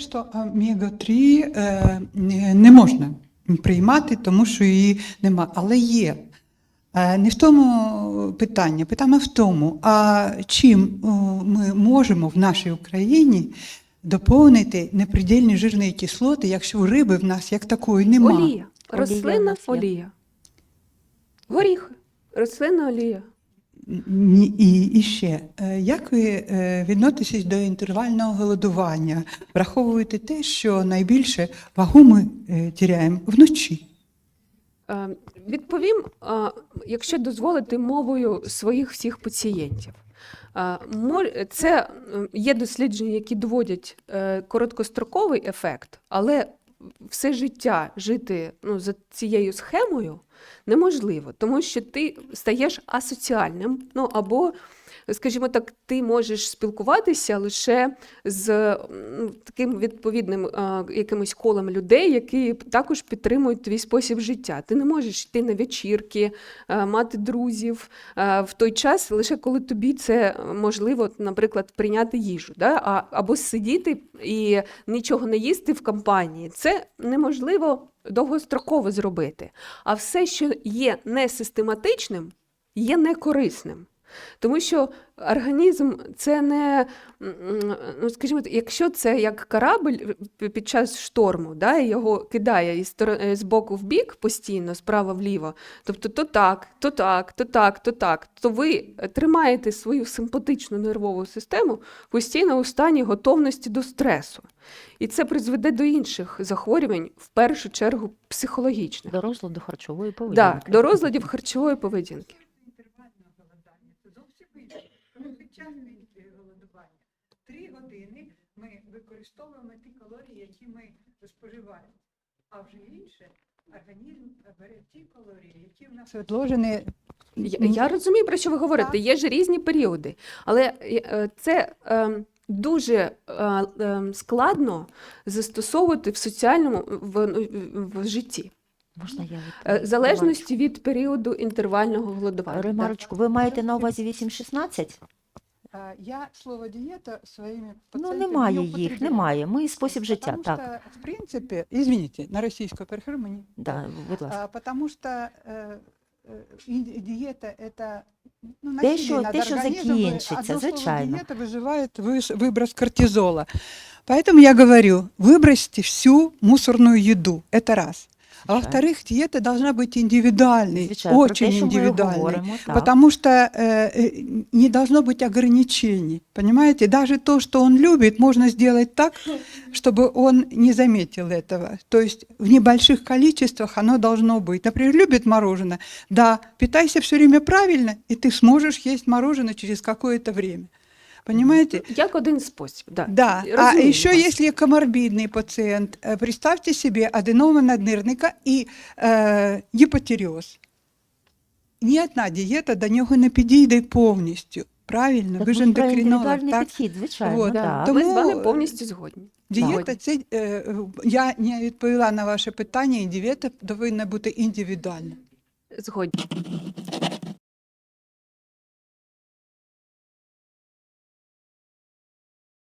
вважаю, що омега-3 е, не- можна приймати, тому що її нема. Але є. Е, Не в тому питання. Питання в тому, а чим ми можемо в нашій Україні доповнити непридільні жирні кислоти, якщо риби в нас як такої немає. Олія. Рослинна олія. Горіхи. Рослинна олія. І, ще, е, як ви е, відноситесь до інтервального голодування, враховуєте те, що найбільше вагу ми е, тіряємо вночі? Відповім, якщо дозволити мовою своїх всіх пацієнтів. Це є дослідження, які доводять короткостроковий ефект, але все життя жити ну, за цією схемою неможливо, тому що ти стаєш асоціальним, ну або, скажімо так, ти можеш спілкуватися лише з таким відповідним якимось колом людей, які також підтримують твій спосіб життя. Ти не можеш йти на вечірки, мати друзів в той час, лише коли тобі це можливо, наприклад, прийняти їжу, да? або сидіти і нічого не їсти в компанії. Це неможливо довгостроково зробити. А все, що є несистематичним, є некорисним. Тому що організм це не, ну скажімо, якщо це як корабль під час шторму, да, і його кидає із з боку в бік постійно, справа вліво, тобто то так, то так, то так, то так, то ви тримаєте свою симпатичну нервову систему постійно у стані готовності до стресу. І це призведе до інших захворювань, в першу чергу психологічних. До розладу харчової Да, поведінки. до розладів харчової поведінки. Інтервальне голодання це зовсім інше. Звичайне голодування. Три години ми використовуємо ті калорії, які ми споживаємо. А вже інше організм бере ті калорії, які в нас відложені. Я, я розумію, про що ви говорите. Є ж різні періоди, але е, це е, дуже е, е, складно застосовувати в соціальному в, в, в житті, Можна я Е, відповім? в залежності від періоду інтервального голодування. Ремарочку, ви маєте на увазі 8-16? А, Я слово дієта своїми Ну, пацієнтами немає не їх, употребляю. немає. Ми спосіб життя, Потому так. что, в принципе, извините, на российскую перехожу мені. Да, будь ласка. А, потому что э, э, и диета это ну, Те, насилие що- над те, що організмом, закінчиться, одно слово звичайно. диета вызывает выс- выброс кортизола. Поэтому я говорю, выбросьте всю мусорную еду. Это раз. А Звичайно. во-вторых, диета должна быть индивидуальной, Звичайно, про очень те, що ми индивидуальной. говоримо, так. Потому что э, э, не должно быть ограничений. Понимаете, даже то, что он любит, можно сделать так, чтобы он не заметил этого. То есть в небольших количествах оно должно быть. Например, любит мороженое. Да, питайся все время правильно, и ты сможешь есть мороженое через какое-то время. Понимаете? Як один спосіб, да. Да. А Розумію еще вас. если коморбидный пациент, э, представьте себе аденома наднирника и э, гипотереоз. Ні одна дієта до нього не підійде повністю. Правильно, Так ви ж ми ж про ендокринолог, індивідуальний так? підхід, звичайно. Вот, так. тому- Ми з вами повністю згодні. Дієта Згодні. це е, я не відповіла на ваше питання, і дієта повинна бути індивідуальна. Згодні.